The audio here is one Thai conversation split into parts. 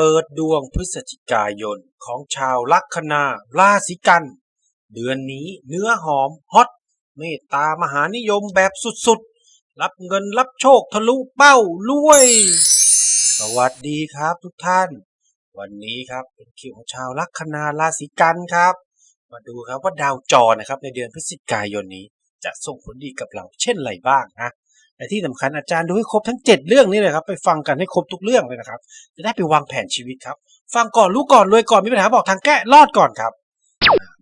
เปิดดวงพฤศจิกายนของชาวลัคนาราศีกัน เดือนนี้เนื้อหอมฮอตเมตตามหานิยมแบบสุดๆ รับเงินรับโชคทะลุเป้ารวยสวัสดีครับทุกท่าน วันนี้ครับเป็นคิวของชาวลัคนาราศีกันครับ มาดูครับว่าดาวจรนะครับในเดือนพฤศจิกายนนี้จะส่งผลดีกับเราเช่นไรบ้างนะ แต่ที่สำคัญอาจารย์ดูให้ครบทั้ง 7 เรื่องนี้เลยครับ ไปฟังกันให้ครบทุกเรื่องเลยนะครับ จะได้ไปวางแผนชีวิตครับ ฟังก่อนรู้ก่อนรวยก่อนมีปัญหาบอกทางแก้รอดก่อนครับ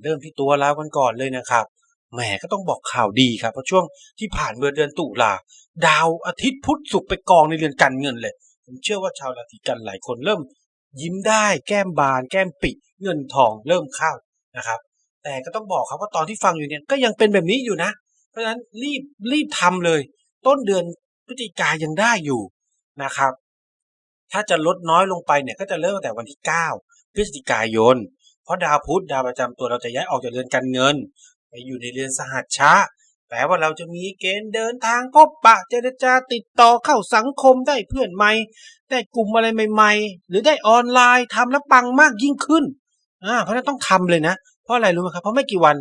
เริ่มที่ตัวเรากันก่อนเลยนะครับแหมก็ต้องบอกข่าวดีครับเพราะช่วงที่ผ่านเมื่อเดือนตุลาดาวอาทิตย์พุธศุกร์ไปกองในเรือนการเงินเลย ผมเชื่อว่าชาวราศีกันหลายคนเริ่ม ยิ้มได้แก้มบาน แก้มปิเงินทองเริ่มเข้านะครับ แต่ก็ต้องบอกครับว่าตอนที่ฟังอยู่เนี่ยก็ยังเป็นแบบนี้อยู่นะ เพราะฉะนั้นรีบรีบทำเลย ต้นเดือนพฤศจิกายังได้อยู่นะครับ ถ้าจะลดน้อยลงไปเนี่ยก็จะเริ่มตั้งแต่วันที่ 9 พฤศจิกายน เพราะดาวพุธดาวประจำตัวเราจะย้ายออกจากเรือนการเงิน ไปอยู่ในเรือนสหัชชะแปลว่าเราจะมีเกณฑ์เดินทางพบปะเจรจาติดต่อเข้าสังคมได้เพื่อนใหม่ได้กลุ่มอะไรใหม่ ๆ หรือได้ออนไลน์ทำแล้วปังมากยิ่งขึ้นอ่าเพราะนั้นต้องทำเลยนะ เพราะอะไรรู้ไหมครับ เพราะไม่กี่วัน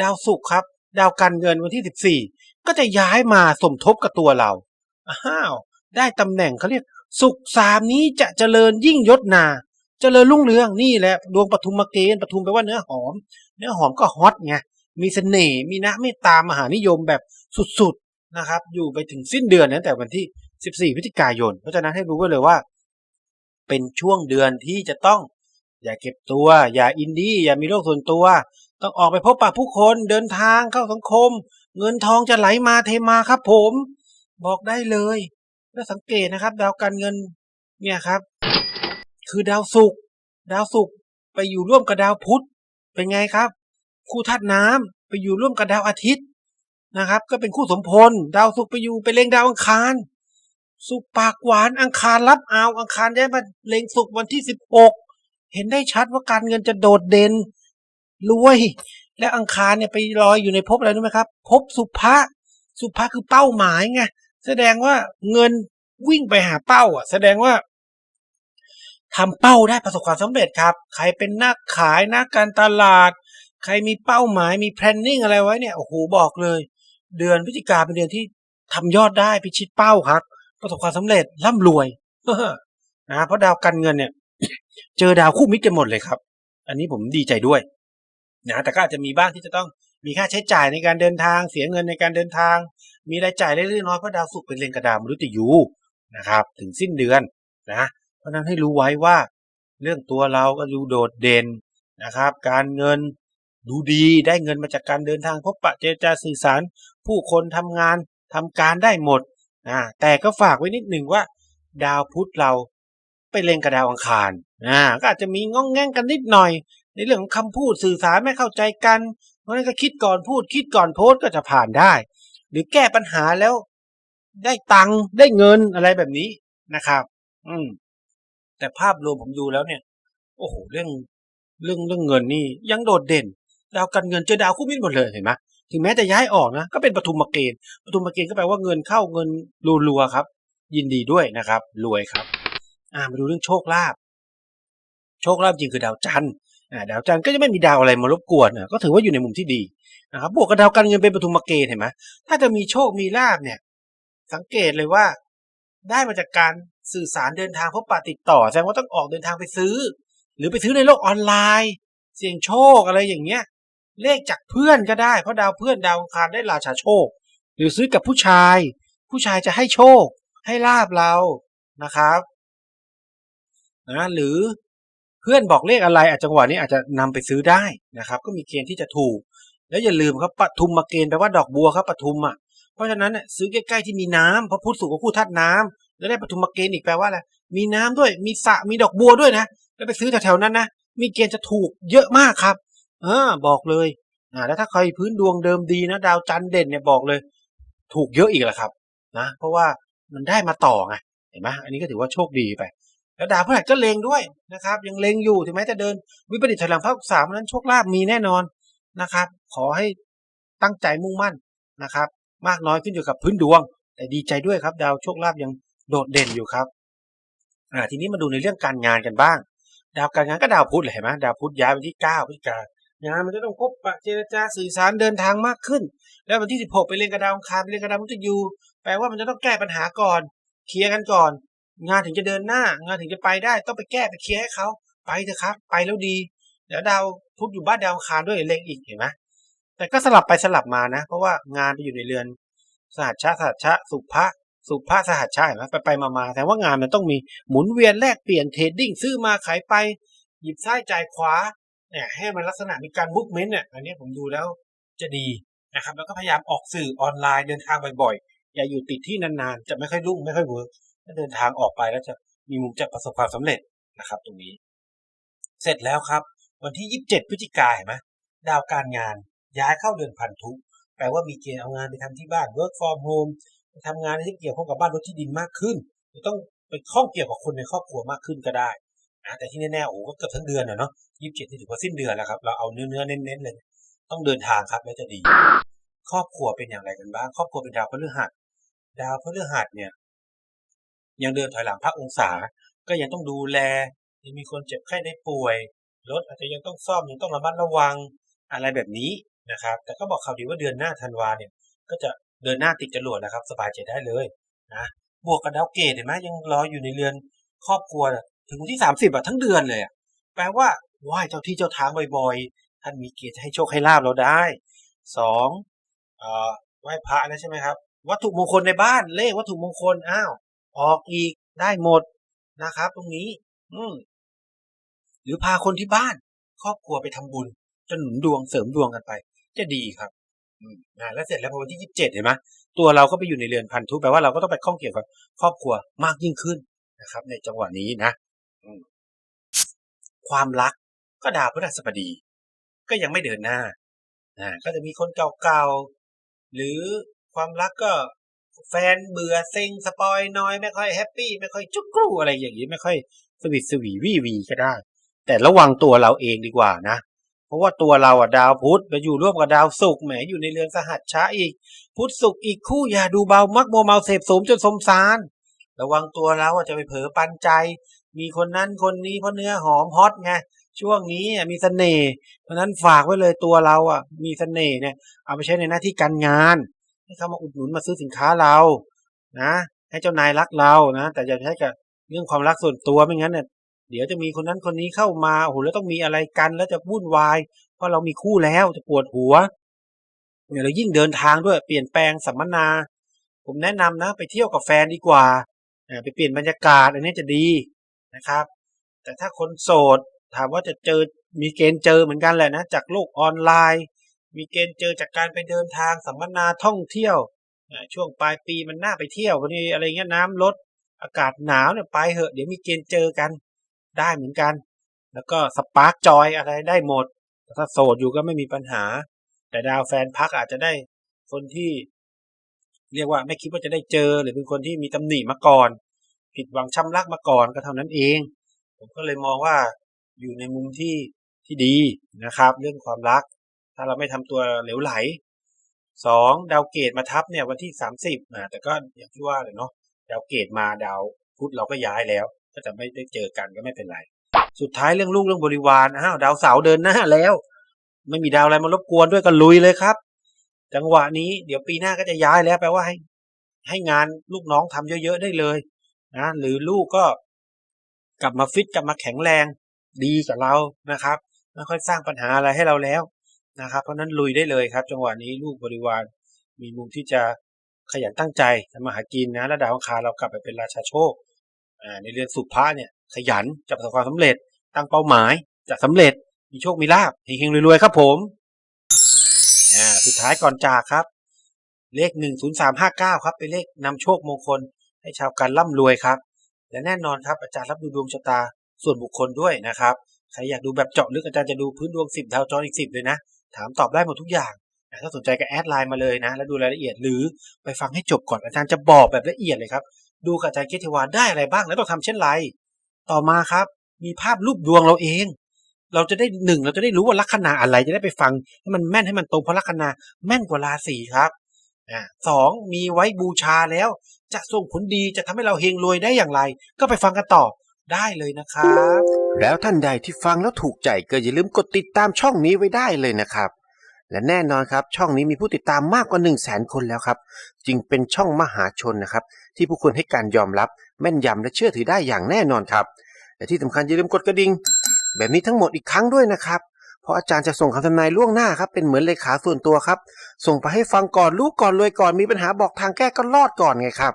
ดาวศุกร์ครับ ดาวการเงินวันที่14 ก็จะย้ายมาสมทบกับตัวเรา อ้าว ได้ตำแหน่งเขาเรียก สุขสามนี้จะเจริญยิ่งยศนา เจริญรุ่งเรืองนี่แหละดวงปทุมมเกณฑ์ปทุมแปลว่าเนื้อหอม เนื้อหอมก็ฮอตไง มีเสน่ห์มีนะเมตตามหานิยมแบบสุดๆนะครับ อยู่ไปถึงสิ้นเดือนตั้งแต่วันที่ 14พฤศจิกายน เพราะฉะนั้นให้รู้ไว้เลยว่า เป็นช่วงเดือนที่จะต้อง อย่าเก็บตัว อย่าอินดี้อย่ามีโลกส่วนตัว ต้องออกไปพบปะผู้คนเดินทางเข้าสังคม เงินทองจะไหลมาเทมาครับ ผมบอกได้เลยแล้วสังเกตนะครับ ดาวการเงินเนี่ยครับ คือดาวศุกร์ดาวศุกร์ไปอยู่ร่วมกับดาวพุธเป็นไงครับ คู่ธาตุน้ำไปอยู่ร่วมกับดาวอาทิตย์นะครับ ก็เป็นคู่สมพลดาวศุกร์ไปอยู่ไปเล็งดาวอังคารศุกร์ปากหวานอังคารรับเอาอังคารย้มาเล็งศุกร์วันที่สิบหกเห็นได้ชัดว่าการเงินจะโดดเด่นรวย และอังคารเนี่ยไปลอยอยู่ในภพอะไรรู้ไหมครับภพสุภะสุภะคือเป้าหมายไงแสดงว่าเงินวิ่งไปหาเป้า อะ แสดงว่าทำเป้าได้ประสบความสำเร็จครับ ใครเป็นนักขายนักการตลาด ใครมีเป้าหมายมี planning อะไรไว้เนี่ยโอ้โหบอกเลย เดือนพฤศจิกาเป็นเดือนที่ทำยอดได้พิชิตเป้าครับ ประสบความสำเร็จร่ำรวยนะเพราะดาวการเงินเนี่ย เจอดาวคู่มิตรกันหมดเลยครับ อันนี้ผมดีใจด้วย นะแต่ก็อาจจะมีบ้างที่จะต้องมีค่าใช้จ่ายในการเดินทางเสียเงินในการเดินทาง มีรายจ่ายเล็กๆน้อยเพราะดาวศุกร์เป็นเรือนกระดาวมฤตยูนะครับถึงสิ้นเดือนนะเพราะนั้นให้รู้ไว้ว่า เรื่องตัวเราก็ดูโดดเด่นนะครับ การเงินดูดีได้เงินมาจากการเดินทางพบปะเจรจาสื่อสาร ผู้คนทำงานทำการได้หมดนะแต่ก็ฝากไว้นิดหนึ่งว่า ดาวพุธเราไปเล็งกับดาวอังคารนะก็อาจจะมีง้องแง่งกันนิดหน่อย ในเรื่องของคำพูดสื่อสารไม่เข้าใจกัน เพราะนั้นก็คิดก่อนพูดคิดก่อนโพสต์ก็จะผ่านได้ หรือแก้ปัญหาแล้ว ได้ตังค์ได้เงินอะไรแบบนี้นะครับ อืม แต่ภาพรวมผมดูแล้วเนี่ย โอ้โหเรื่องเรื่องเรื่องเงินนี่ยังโดดเด่น ดาวการเงินเจอดาวคู่มิตรหมดเลยเห็นไหมถึงแม้จะย้ายออกนะก็เป็นปฐุมเกณฑ์ปฐุมเกณฑ์ก็แปลว่าเงินเข้าเงินรัวๆครับ ยินดีด้วยนะครับ รวยครับ อ่ามาดูเรื่องโชคลาภโชคลาภจริงคือดาวจันทร์ ดาวจันทร์ก็จะไม่มีดาวอะไรมารบกวนก็ถือว่าอยู่ในมุมที่ดีนะครับบวกกับดาวการเงินเป็นปฐุมเกณฑ์เห็นไหมถ้าจะมีโชคมีลาภเนี่ย สังเกตเลยว่า ได้มาจากการสื่อสารเดินทางพบปะติดต่อแสดงว่าต้องออกเดินทางไปซื้อ หรือไปซื้อในโลกออนไลน์ เสี่ยงโชคอะไรอย่างเงี้ย เลขจากเพื่อนก็ได้เพราะดาวเพื่อนดาวคารได้ราชาโชค หรือซื้อกับผู้ชาย ผู้ชายจะให้โชค ให้ลาบเรานะครับนะหรือ เพื่อนบอกเลขอะไรอาจจังหวะนี้อาจจะนำไปซื้อได้นะครับ ก็มีเกณฑ์ที่จะถูก แล้วอย่าลืมครับปทุมมาเกณฑ์แปลว่าดอกบัวครับปทุมอะเพราะฉะนั้นเนี่ยซื้อใกล้ๆที่มีน้ำเพราะพุทธสุขกับคู่ธาตุน้ำแล้วได้ปทุมมาเกณฑ์อีกแปลว่าอะไรมีน้ำด้วยมีสระมีดอกบัวด้วยนะ แล้วไปซื้อแถวๆนั้นนะมีเกณฑ์จะถูกเยอะมากครับเออบอกเลยอ่าแล้วถ้าใครพื้นดวงเดิมดีนะดาวจันเด่นเนี่ยบอกเลย ถูกเยอะอีกแหละครับนะ เพราะว่ามันได้มาต่อไงเห็นไหมอันนี้ก็ถือว่าโชคดีไป แล้วดาวพฤหัสก็เลงด้วยนะครับ ยังเลงอยู่ถึงแม้จะเดินวิปริตถอยหลังภาคสามนั้นโชคลาภมีแน่นอนนะครับ ขอให้ตั้งใจมุ่งมั่นนะครับ มากน้อยขึ้นอยู่กับพื้นดวง แต่ดีใจด้วยครับ ดาวโชคลาภยังโดดเด่นอยู่ครับอ่าทีนี้มาดูในเรื่องการงานกันบ้าง ดาวการงานก็ดาวพุธเลยเห็นไหมดาวพุธย้ายวันที่เก้าพฤศจิกางานมันก็ต้องพบปะเจรจาสื่อสารเดินทางมากขึ้น แล้ววันที่สิบหกไปเรียนกระดาวองคารไปเรียนกระดาวมุตยูแปลว่ามันจะต้องแก้ปัญหาก่อนเคลียร์กันก่อน งานถึงจะเดินหน้างานถึงจะไปได้ต้องไปแก้ไปเคลียร์ให้เขาไปเถอะครับ ไปแล้วดีเดี๋ยวดาวพุธอยู่บ้านดาวคารด้วยเล็งอีกเห็นไหมแต่ก็สลับไปสลับมานะ เพราะว่างานไปอยู่ในเรือนสหัชชะสหัชชะสุภะสุภะสหัชชะเห็นไหมไปไปมามาแต่ว่างานมันต้องมีหมุนเวียนแลกเปลี่ยนเทรดดิ้งซื้อมาขายไป หยิบซ้ายจ่ายขวาเนี่ยให้มันลักษณะมีการบุ๊กเมนต์เนี่ยอันนี้ผมดูแล้วจะดีนะครับ แล้วก็พยายามออกสื่อออนไลน์เดินทางบ่อยๆ อย่าอยู่ติดที่นานๆ จะไม่ค่อยรุ่งไม่ค่อยเวิร์ก ถ้าเดินทางออกไปแล้วจะมีมุมจะประสบความสำเร็จนะครับ ตรงนี้ เสร็จแล้วครับ วันที่ 27 พฤศจิกายนไหมดาวการงานย้ายเข้าเดือนพันธุแปลว่ามีเกณฑ์เอางานไปทำที่บ้าน work from home ไปทำงานที่เกี่ยวข้องกับบ้านรถที่ดินมากขึ้นหรือต้องไปข้องเกี่ยวกับคนในครอบครัวมากขึ้นก็ได้นะแต่ที่แน่ๆโอ้ก็เกือบทั้งเดือนอะเนาะยี่สิบเจ็ดนี่ถือว่าสิ้นเดือนแล้วครับ เราเอาเนื้อเนื้อๆเน้นๆเลย ต้องเดินทางครับแล้วจะดี ครอบครัวเป็นอย่างไรกันบ้าง ครอบครัวเป็นดาวพฤหัส ดาวพฤหัสเนี่ย ยังเดินถอยหลังพระองศา ก็ยังต้องดูแล ยังมีคนเจ็บไข้ได้ป่วย รถอาจจะยังต้องซ่อมยังต้องระมัดระวังอะไรแบบนี้นะครับ แต่ก็บอกข่าวดีว่าเดือนหน้าธันวาเนี่ย ก็จะเดินหน้าติดจรวดนะครับ สบายใจได้เลยนะ บวกกับดาวเกตเห็นไหมยังรออยู่ในเรือนครอบครัวถึงวันที่สามสิบอะทั้งเดือนเลยอะแปลว่าไหว้เจ้าที่เจ้าทางบ่อยๆ ท่านมีเกียรติให้โชคให้ลาบเราได้สองอไหว้พระนะใช่ไหมครับ วัตถุมงคลในบ้านเลขวัตถุมงคลอ้าว ออกอีกได้หมดนะครับ ตรงนี้ อืหรือพาคนที่บ้าน ครอบครัวไปทำบุญจะหนุนดวงเสริมดวงกันไป จะดีครับอืมอ่าแล้วเสร็จแล้วพอวันที่ยี่สิบเจ็ดเห็นไหมตัวเราก็ไปอยู่ในเรือนพันธุแปลว่าเราก็ต้องไปข้องเกี่ยวกับครอบครัวมากยิ่งขึ้นนะครับ ในจังหวะนี้นะความรักก็ดาวพฤหัสบดี ก็ยังไม่เดินหน้าอ่าก็จะมีคนเก่าๆหรือความรักก็ แฟนเบื่อเซ็งสปอยน้อยไม่ค่อยแฮปปี้ไม่ค่อยจุกกรูอะไรอย่างนี้ไม่ค่อยสวิตสวีวีวีก็ได้ แต่ระวังตัวเราเองดีกว่านะ เพราะว่าตัวเราอะดาวพุธไปอยู่ร่วมกับดาวศุกร์แหมอยู่ในเรือนสหัสชชะอีก พุธศุกร์อีกคู่อย่าดูเบามักโมเมาเสพสมจนสมสารระวังตัวเราอะจะไปเผลอปันใจ มีคนนั้นคนนี้เพราะเนื้อหอมฮอตไงช่วงนี้อะมีเสน่ห์เพราะฉะนั้นฝากไว้เลยตัวเราอะมีเสน่ห์เนี่ยเอาไปใช้ในหน้าที่การงาน ให้เขามาอุดหนุนมาซื้อสินค้าเรา นะ ให้เจ้านายรักเรานะ แต่อย่าใช้กับเรื่องความรักส่วนตัวไม่งั้นเนี่ยเดี๋ยวจะมีคนนั้นคนนี้เข้ามาโอ้โหแล้วต้องมีอะไรกัน แล้วจะวุ่นวาย เพราะเรามีคู่แล้วจะปวดหัวเนี่ยเรายิ่งเดินทางด้วยเปลี่ยนแปลงสัมมนา ผมแนะนำนะ ไปเที่ยวกับแฟนดีกว่าไปเปลี่ยนบรรยากาศอันนี้จะดีนะครับ แต่ถ้าคนโสดถามว่าจะเจอมีเกณฑ์เจอเหมือนกันแหละนะจากโลกออนไลน์ มีเกณฑ์เจอจากการไปเดินทางสัมมนาท่องเที่ยวช่วงปลายปีมันน่าไปเที่ยววันนี้อะไรเงี้ยน้ำลดอากาศหนาวเนี่ยไปเหอะ เดี๋ยวมีเกณฑ์เจอกันได้เหมือนกัน แล้วก็สปาร์กจอยอะไรได้หมด ถ้าโสดอยู่ก็ไม่มีปัญหา แต่ดาวแฟนพักอาจจะได้คนที่ เรียกว่าไม่คิดว่าจะได้เจอ หรือเป็นคนที่มีตำหนิมาก่อน ผิดหวังช้ำรักมาก่อนก็เท่านั้นเอง ผมก็เลยมองว่าอยู่ในมุมที่ที่ดีนะครับ เรื่องความรัก ถ้าเราไม่ทำตัวเหลวไหลสองดาวเกตมาทับเนี่ยวันที่สามสิบนะแต่ก็อย่างที่ว่าเลยเนาะดาวเกตมาดาวพุธเราก็ย้ายแล้ว ก็จะไม่ได้เจอกันก็ไม่เป็นไร สุดท้ายเรื่องลูกเรื่องบริวารอ้าวดาวเสาเดินหน้าแล้ว ไม่มีดาวอะไรมารบกวนด้วยก็ลุยเลยครับ จังหวะนี้เดี๋ยวปีหน้าก็จะย้ายแล้วแปลว่าให้ ให้งานลูกน้องทำเยอะๆได้เลยนะหรือลูกก็กลับมาฟิตกลับมาแข็งแรงดีกับเรานะครับไม่ค่อยสร้างปัญหาอะไรให้เราแล้ว นะครับ เพราะฉะนั้นลุยได้เลยครับ จังหวะนี้ลูกบริวารมีมุมที่จะขยันตั้งใจทำมาหากินนะแล้วดาวอังคารเรากลับไปเป็นราชาโชคในเรือนสุภาเนี่ยขยันจะประสบความสำเร็จตั้งเป้าหมายจะสำเร็จมีโชคมีลาภเฮงๆรวยๆครับผมอ่าสุดท้ายก่อนจากครับ เลขหนึ่งศูนย์สามห้าเก้าครับ เป็นเลขนำโชคมงคล ให้ชาวการร่ำรวยครับ และแน่นอนครับอาจารย์รับดูดวงชะตาส่วนบุคคลด้วยนะครับ ใครอยากดูแบบเจาะลึกอาจารย์จะดูพื้นดวงสิบดาวจรอีกสิบเลยนะ ถามตอบได้หมดทุกอย่างถ้าสนใจก็แอดไลน์มาเลยนะ แล้วดูรายละเอียดหรือไปฟังให้จบก่อนอาจารย์จะบอกแบบละเอียดเลยครับ ดูกับอาจารย์เกยรติวานได้อะไรบ้าง แล้วต้องทำเช่นไร ต่อมาครับ มีภาพรูปดวงเราเอง เราจะได้หนึ่งเราจะได้รู้ว่าลัคนาอะไรจะได้ไปฟังให้มันแม่นให้มันตรงเพราะลัคนาแม่นกว่าราศีครับอ่าสองมีไว้บูชาแล้ว จะส่งผลดีจะทำให้เราเฮงรวยได้อย่างไร ก็ไปฟังกันต่อ ได้เลยนะครับ แล้วท่านใดที่ฟังแล้วถูกใจก็อย่าลืมกดติดตามช่องนี้ไว้ได้เลยนะครับ และแน่นอนครับช่องนี้มีผู้ติดตามมากกว่า1 0 0 0 0แสนคนแล้วครับ จึงเป็นช่องมหาชนนะครับ ที่ผู้คนให้การยอมรับ แม่นยำและเชื่อถือได้อย่างแน่นอนครับ และที่สำคัญอย่าลืมกดกระดิ่งแบบนี้ทั้งหมดอีกครั้งด้วยนะครับ เพราะอาจารย์จะส่งคำทำนายล่วงหน้าครับเป็นเหมือนเลขาส่วนตัวครับ ส่งไปให้ฟังก่อนรู้ก่อนรวยก่อนมีปัญหาบอกทางแก้ก็รอดก่อนไงครับ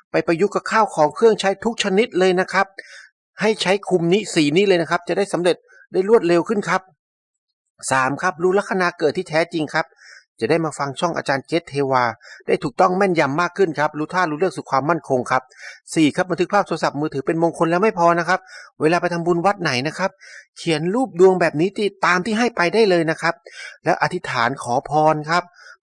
ไปประยุกต์กับข้าวของเครื่องใช้ทุกชนิดเลยนะครับ ให้ใช้คุมนี้สีนี้เลยนะครับ จะได้สำเร็จได้รวดเร็วขึ้นครับสามครับรู้ลัคนาเกิดที่แท้จริงครับ จะได้มาฟังช่องอาจารย์เกตเทวา ได้ถูกต้องแม่นยำมากขึ้นครับ รู้ท่ารู้เรื่องสู่ความมั่นคงครับสี่ครับบันทึกภาพโทรศัพท์มือถือเป็นมงคลแล้วไม่พอนะครับ เวลาไปทำบุญวัดไหนนะครับ เขียนรูปดวงแบบนี้ที่ตามที่ให้ไปได้เลยนะครับ แล้วอธิษฐานขอพรครับ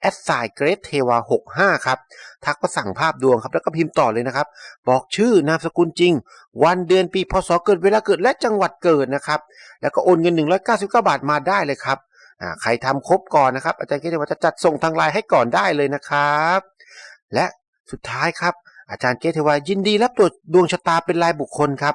แอดไซเกรดเทวา65 ครับ ทักมาสั่งภาพดวงครับ แล้วก็พิมพ์ต่อเลยนะครับ บอกชื่อนามสกุลจริง วันเดือนปีพศเกิดเวลาเกิดและจังหวัดเกิดนะครับ แล้วก็โอนเงิน 199 บาทมาได้เลยครับใครทำครบก่อนนะครับ อาจารย์เกตว่าจะจัดส่งทางไลน์ให้ก่อนได้เลยนะครับ และสุดท้ายครับอาจารย์เกตเทวายินดีรับตรวจดวงชะตาเป็นรายบุคคลครับ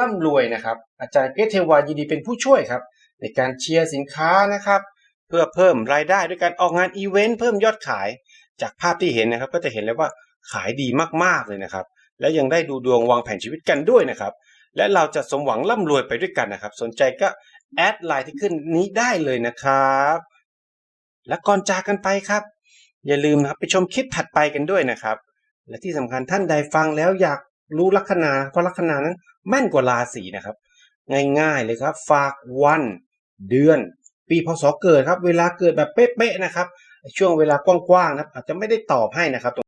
ร่ำรวยนะครับ อาจารย์เกษเทวายินดีเป็นผู้ช่วยครับ ในการเชียร์สินค้านะครับ เพื่อเพิ่มรายได้ด้วยการออกงานอีเวนต์เพิ่มยอดขาย จากภาพที่เห็นนะครับ ก็จะเห็นเลยว่าขายดีมากๆเลยนะครับ และยังได้ดูดวงวางแผนชีวิตกันด้วยนะครับ และเราจะสมหวังร่ำรวยไปด้วยกันนะครับ สนใจก็แอดไลน์ที่ขึ้นนี้ได้เลยนะครับ และก่อนจากกันไปครับ อย่าลืมนะครับไปชมคลิปถัดไปกันด้วยนะครับ และที่สำคัญท่านใดฟังแล้วอยากรู้ลัคนาเพราะลัคนานั้น แม่นกว่าราศีนะครับ ง่ายๆเลยครับ ฝากวันเดือน ปีพศเกิดครับ เวลาเกิดแบบเป๊ะๆนะครับ ช่วงเวลากว้างๆนะครับอาจจะไม่ได้ตอบให้นะครับ